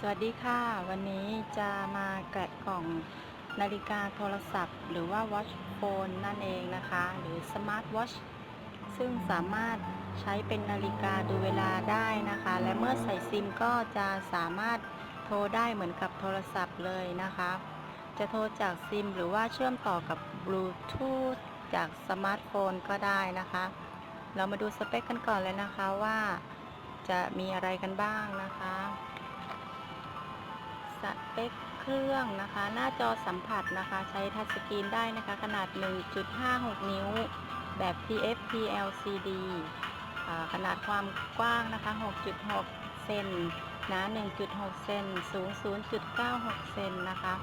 สวัสดีค่ะ วันนี้จะมาแกะกล่องนาฬิกาโทรศัพท์ หรือว่า watch phone นั่นเองนะคะ หรือ smart watch ซึ่งสามารถใช้เป็นนาฬิกาดูเวลาได้นะคะ และเมื่อใส่ซิมก็จะสามารถโทรได้เหมือนกับโทรศัพท์เลยนะคะ จะโทรจากซิมหรือว่าเชื่อมต่อกับบลูทูธจากสมาร์ทโฟนก็ได้นะคะ เรามาดูสเปคกันก่อนเลยนะคะว่าจะมีอะไรกันบ้างนะคะ สเปคเครื่องนะคะ หน้าจอสัมผัสนะคะ ใช้ทัชสกรีนได้นะคะ ขนาด 1.56 นิ้ว แบบ TFT LCD ขนาดความกว้างนะคะ 6.6 เซนหนา 1.6 เซนสูง 0.96 เซนนะคะ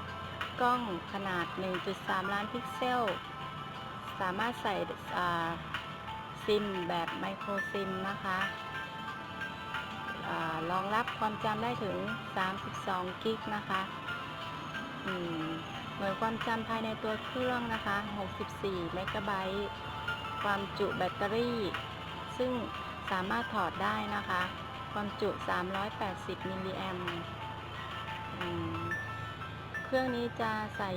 กล้องขนาด 1.3 ล้านพิกเซล สามารถใส่ซิมแบบไมโครซิมนะคะ รองรับความจำได้ถึง 32 กิกนะคะอืมหน่วยความจำภายในตัวเครื่องนะคะ 64 เมกะไบต์ ความจุแบตเตอรี่ ซึ่งสามารถถอดได้นะคะ ความจุ 380 มิลลิแอมเครื่องนี้จะใส่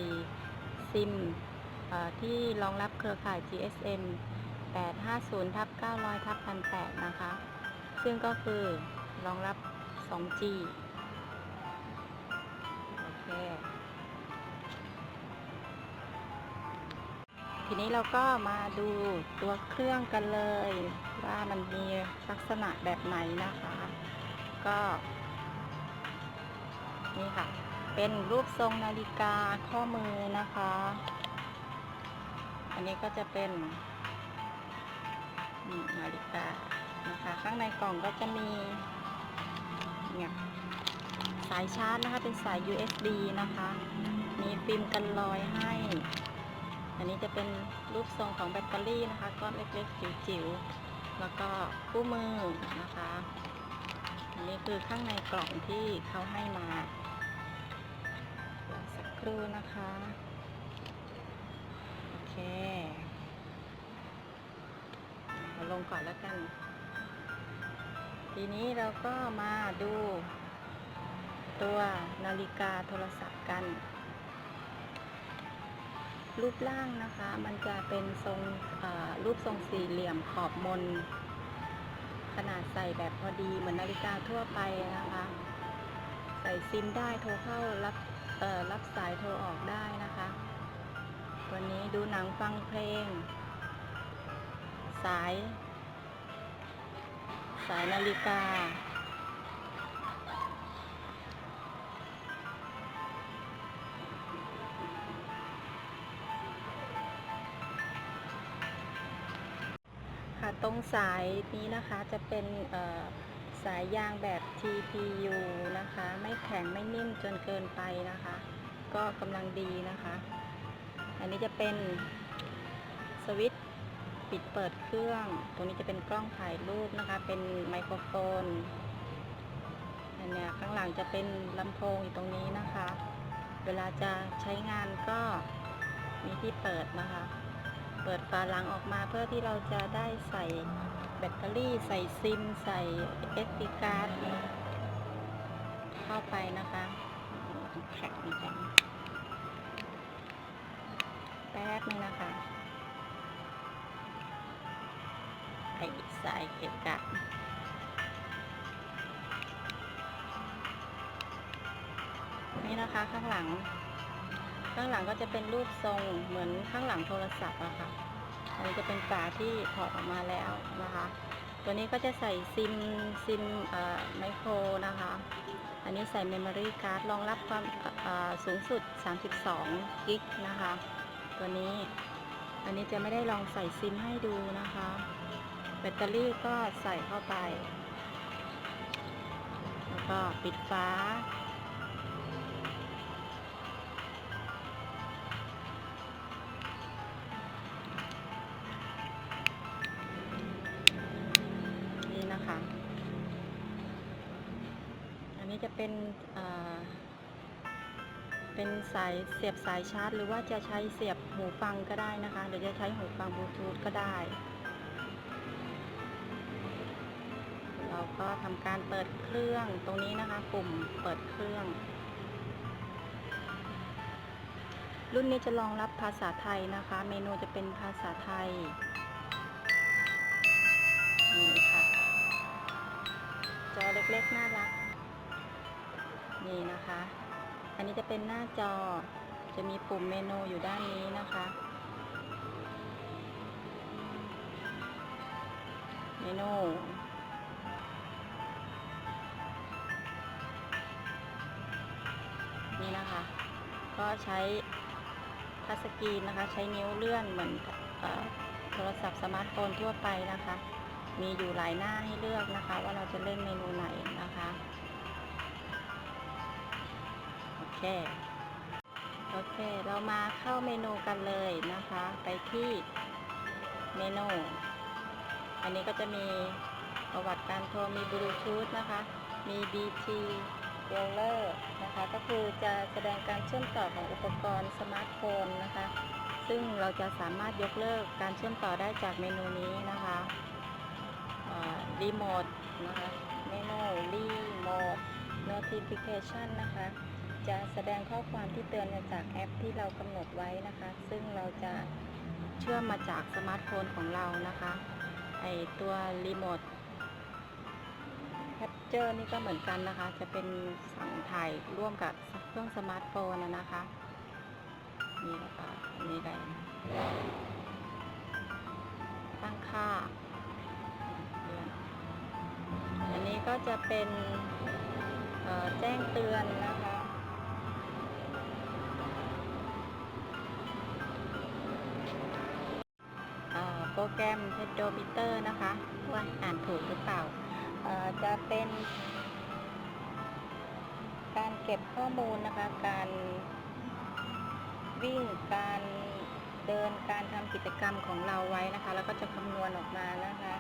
ซิมที่รองรับเครือข่าย GSM 850ทับ900ทับ1008 นะคะ ซึ่งก็คือ รองรับ 2G โอเค ทีนี้เราก็มาดูตัวเครื่องกันเลย ว่ามันมีลักษณะแบบไหนนะคะ ก็ นี่ค่ะ เป็นรูปทรงนาฬิกาข้อมือนะคะ อันนี้ก็จะเป็นนาฬิกานะคะ ข้างในกล่องก็จะมี เนี่ยสายชาร์จนะคะเป็นสาย USB นะคะ มีฟิล์มกันรอยให้ อันนี้จะเป็นรูปทรงของแบตเตอรี่นะคะก้อนเล็กๆจิ๋วๆ แล้วก็คู่มือนะคะ อันนี้คือข้างในกล่องที่เขาให้มาเดี๋ยวสักครู่นะคะ โอเคเอาลงก่อนแล้วกัน ทีนี้เราก็มาดูตัวนาฬิกาโทรศัพท์กัน รูปร่างนะคะ มันจะเป็นทรงรูปทรงสี่เหลี่ยมขอบมน ขนาดใส่แบบพอดีเหมือนนาฬิกาทั่วไปนะคะ ใส่ซิมได้โทรเข้ารับรับสายโทรออกได้นะคะวันนี้ดูหนังฟังเพลง สาย สายนาฬิกา ค่ะตรงสายนี้นะคะจะเป็นสายยางแบบ TPU นะคะ ไม่แข็งไม่นิ่มจนเกินไปนะคะ ก็กำลังดีนะคะ อันนี้จะเป็นสวิตช์ ปิดเปิดเครื่อง ตรงนี้จะเป็นกล้องถ่ายรูปนะคะ เป็นไมโครโฟนอันเนี้ยข้างหลังจะเป็นลำโพงอยู่ตรงนี้นะคะ เวลาจะใช้งานก็มีที่เปิดนะคะ เปิดฝาหลังออกมาเพื่อที่เราจะได้ใส่แบตเตอรี่ ใส่ซิม ใส่เอสดีการ์ดเข้าไปนะคะแข็งจังแป๊บนึงนะคะ ไอ้สายเก็บกะนี่นะคะข้างหลัง ข้างหลังก็จะเป็นรูปทรงเหมือนข้างหลังโทรศัพท์อะค่ะอันนี้จะเป็นฝาที่ถอดออกมาแล้วนะคะ ตัวนี้ก็จะใส่ซิมซิมไมโครนะคะ อันนี้ใส่เมมโมรี่การ์ดรองรับความสูงสุด 32 กิกนะคะ ตัวนี้ อันนี้จะไม่ได้ลองใส่ซิมให้ดูนะคะ แบตเตอรี่ก็ใส่เข้าไป แล้วก็ปิดฝานี่นะคะ อันนี้จะเป็นเป็นสายเสียบสายชาร์จ หรือว่าจะใช้เสียบหูฟังก็ได้นะคะ หรือจะใช้หูฟังบลูทูธก็ได้ ก็ทำการเปิดเครื่องตรงนี้นะคะ ปุ่มเปิดเครื่อง รุ่นนี้จะรองรับภาษาไทยนะคะ เมนูจะเป็นภาษาไทยนี่ค่ะ จอเล็กๆน่ารัก นี่นะคะ อันนี้จะเป็นหน้าจอจะมีปุ่มเมนูอยู่ด้านนี้นะคะเมนู นี่นะคะ ก็ใช้ทัชสกรีนนะคะ ใช้นิ้วเลื่อนเหมือนอโทรศัพท์สมาร์ทโฟนทั่วไปนะคะ มีอยู่หลายหน้าให้เลือกนะคะ ว่าเราจะเล่นเมนูไหนนะคะ โอเค โอเค เรามาเข้าเมนูกันเลยนะคะ ไปที่เมนู อันนี้ก็จะมีประวัติการโทรมีบลูทูธนะคะ มี BT w i r l e r นะคะก็คือจะแสดงการเชื่อมต่อของอุปกรณ์สมาร์ทโฟนนะคะ ซึ่งเราจะสามารถยกเลิกการเชื่อมต่อได้จากเมนูนี้นะคะรีโมทนะคะเมนูรีโมท notification นะคะ จะแสดงข้อความที่เตือนมาจากแอปที่เรากำหนดไว้นะคะ ซึ่งเราจะเชื่อมมาจากสมาร์ทโฟนของเรานะคะไอตัวรีโมท แคปเจอร์นี่ก็เหมือนกันนะคะ จะเป็นสั่งถ่ายร่วมกับเครื่องสมาร์ทโฟนนะนะคะนี่นะคะอันนี้ได้ตั้งค่า อันนี้ก็จะเป็นแจ้งเตือนนะคะโปรแกรม Pedometer นะคะว่าอ่านถูกหรือเปล่า จะเป็น การเก็บข้อมูลนะคะ การวิ่ง การเดิน การทำกิจกรรมของเราไว้นะคะ แล้วก็จะคำนวณออกมานะคะ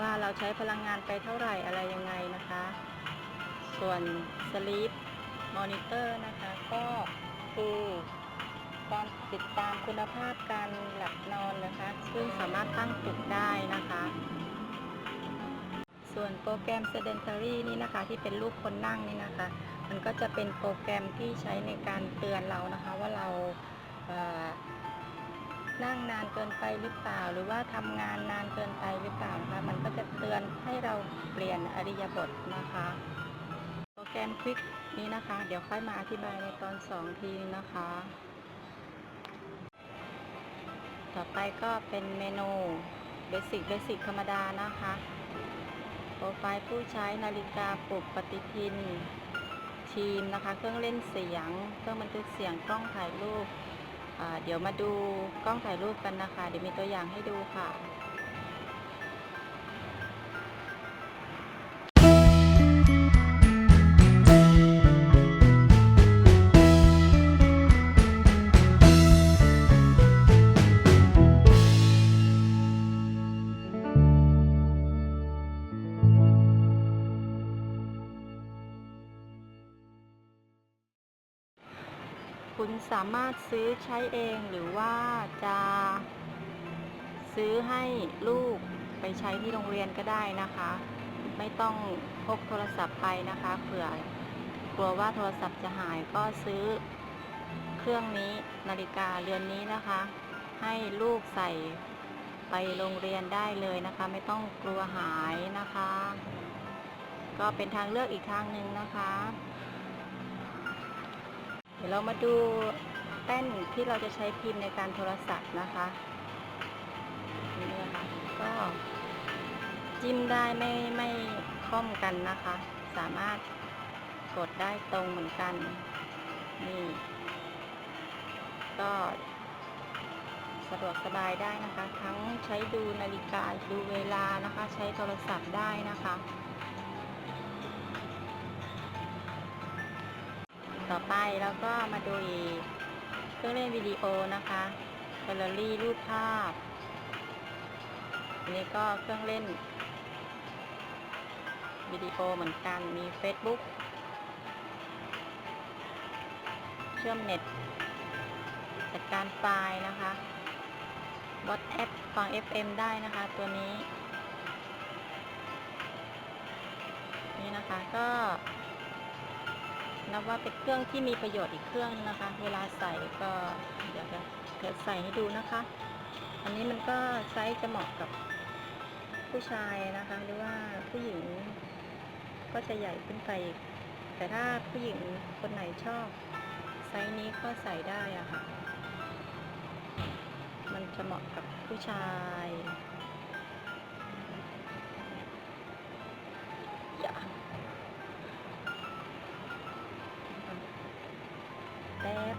ว่าเราใช้พลังงานไปเท่าไหร่อะไรยังไงนะคะ ส่วน Sleep Monitor นะคะ ก็คือ การติดตามคุณภาพการหลับนอนนะคะ ซึ่งสามารถตั้งปลุกได้นะคะ ส่วนโปรแกรม Sedentary นี่นะคะ ที่เป็นรูปคนนั่งนี่นะคะ มันก็จะเป็นโปรแกรมที่ใช้ในการเตือนเรานะคะว่าเรานั่งนานเกินไปหรือเปล่า หรือว่าทำงานนานเกินไปหรือเปล่าคะมันก็จะเตือนให้เราเปลี่ยนอริยบทนะคะ โปรแกรมควิกนี้นะคะ เดี๋ยวค่อยมาอธิบายในตอนสองทีนะคะ ต่อไปก็เป็นเมนูเบสิกเบสิกธรรมดานะคะ โปรไฟล์ผู้ใช้นาฬิกาปลุกปฏิทิน ทีมนะคะ เครื่องเล่นเสียง เครื่องบันทึกเสียงกล้องถ่ายรูป เดี๋ยวมาดูกล้องถ่ายรูปกันนะคะ เดี๋ยวมีตัวอย่างให้ดูค่ะ สามารถซื้อใช้เองหรือว่าจะซื้อให้ลูกไปใช้ที่โรงเรียนก็ได้นะคะ ไม่ต้องพกโทรศัพท์ไปนะคะเผื่อกลัวว่าโทรศัพท์จะหายก็ซื้อเครื่องนี้นาฬิกาเรือนนี้นะคะ ให้ลูกใส่ไปโรงเรียนได้เลยนะคะ ไม่ต้องกลัวหายนะคะ ก็เป็นทางเลือกอีกทางหนึ่งนะคะ เดี๋ยวเรามาดูแป้นที่เราจะใช้พิมพ์ในการโทรศัพท์นะคะนี่นะคะก็จิ้มได้ไม่ไม่ค่อมกันนะคะ สามารถกดได้ตรงเหมือนกัน นี่ ก็สะดวกสบายได้นะคะ ทั้งใช้ดูนาฬิกาดูเวลานะคะ ใช้โทรศัพท์ได้นะคะ ต่อไปเราก็มาดูอีกเครื่องเล่นวิดีโอนะคะแกลเลอรี่รูปภาพ อันนี้ก็เครื่องเล่นวิดีโอเหมือนกันมี Facebook เชื่อมเน็ตจัดการไฟล์นะคะวัดแอปฟัง FM ได้นะคะตัวนี้ นี่นะคะก็ นับว่าเป็นเครื่องที่มีประโยชน์อีกเครื่องนะคะ เวลาใส่ก็เดี๋ยวจะเดี๋ยวใส่ให้ดูนะคะ อันนี้มันก็ไซส์จะเหมาะกับผู้ชายนะคะ หรือว่าผู้หญิงก็จะใหญ่ขึ้นไปอีกแต่ถ้าผู้หญิงคนไหนชอบไซส์นี้ก็ใส่ได้อะค่ะ มันจะเหมาะกับผู้ชาย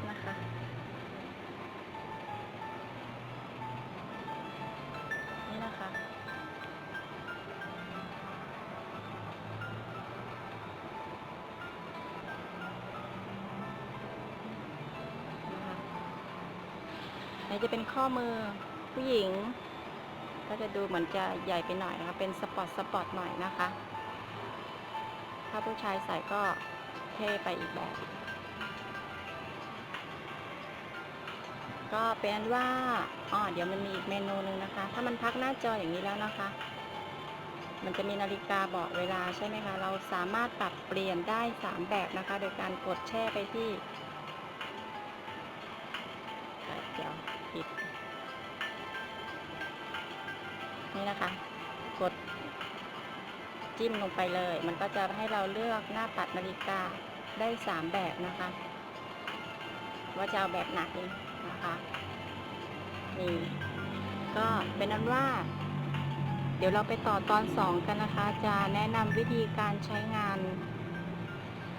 นะคะ นี่นะคะนะคะนี่จะเป็นข้อมือผู้หญิง ก็จะดูเหมือนจะใหญ่ไปหน่อยนะคะ เป็นสปอร์ตสปอร์ตหน่อยนะคะ ถ้าผู้ชายใส่ก็เท่ไปอีกแบบ ก็เป็นว่าอ๋อเดี๋ยวมันมีอีกเมนูหนึ่งนะคะ ถ้ามันพักหน้าจออย่างนี้แล้วนะคะ มันจะมีนาฬิกาบอกเวลาใช่ไหมคะ เราสามารถปรับเปลี่ยนได้ 3 แบบนะคะ โดยการกดแช่ไปที่เดี๋ยวปิดนี่นะคะ กดจิ้มลงไปเลย มันก็จะให้เราเลือกหน้าปัดนาฬิกาได้ 3 แบบนะคะ ว่าจะเอาแบบไหน นะคะนี่ก็เป็นนั้นว่า เดี๋ยวเราไปต่อตอน 2 กันนะคะ จะแนะนำวิธีการใช้งาน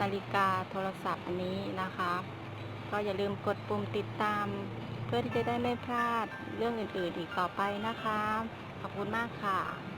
นาฬิกาโทรศัพท์อันนี้นะคะ ก็อย่าลืมกดปุ่มติดตาม เพื่อที่จะได้ไม่พลาดเรื่องอื่นๆอีกต่อไปนะคะ ขอบคุณมากค่ะ